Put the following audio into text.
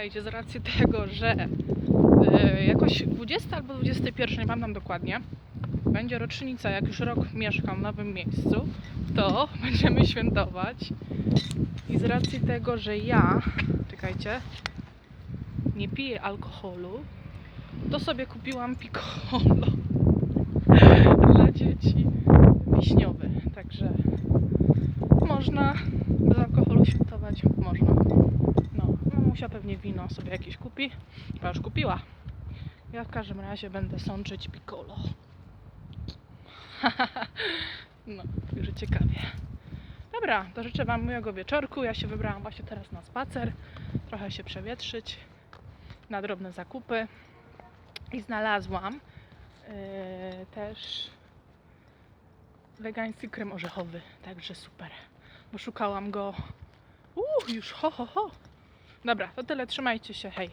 Słuchajcie, z racji tego, że e, jakoś 20 albo 21, nie pamiętam dokładnie, będzie rocznica, jak już rok mieszkam w nowym miejscu, to będziemy świętować. I z racji tego, że ja, czekajcie, nie piję alkoholu, to sobie kupiłam piccolo dla dzieci wiśniowy. Także można bez alkoholu świętować, można. Mamusia pewnie wino sobie jakieś kupi, bo już kupiła. Ja w każdym razie będę sączyć piccolo. no, także ciekawie. Dobra, to życzę Wam miłego wieczorku. Ja się wybrałam właśnie teraz na spacer, trochę się przewietrzyć, na drobne zakupy i znalazłam yy, też wegański krem orzechowy, także super, bo szukałam go, uuu, już ho, ho, ho. Dobra, to tyle, trzymajcie się, hej.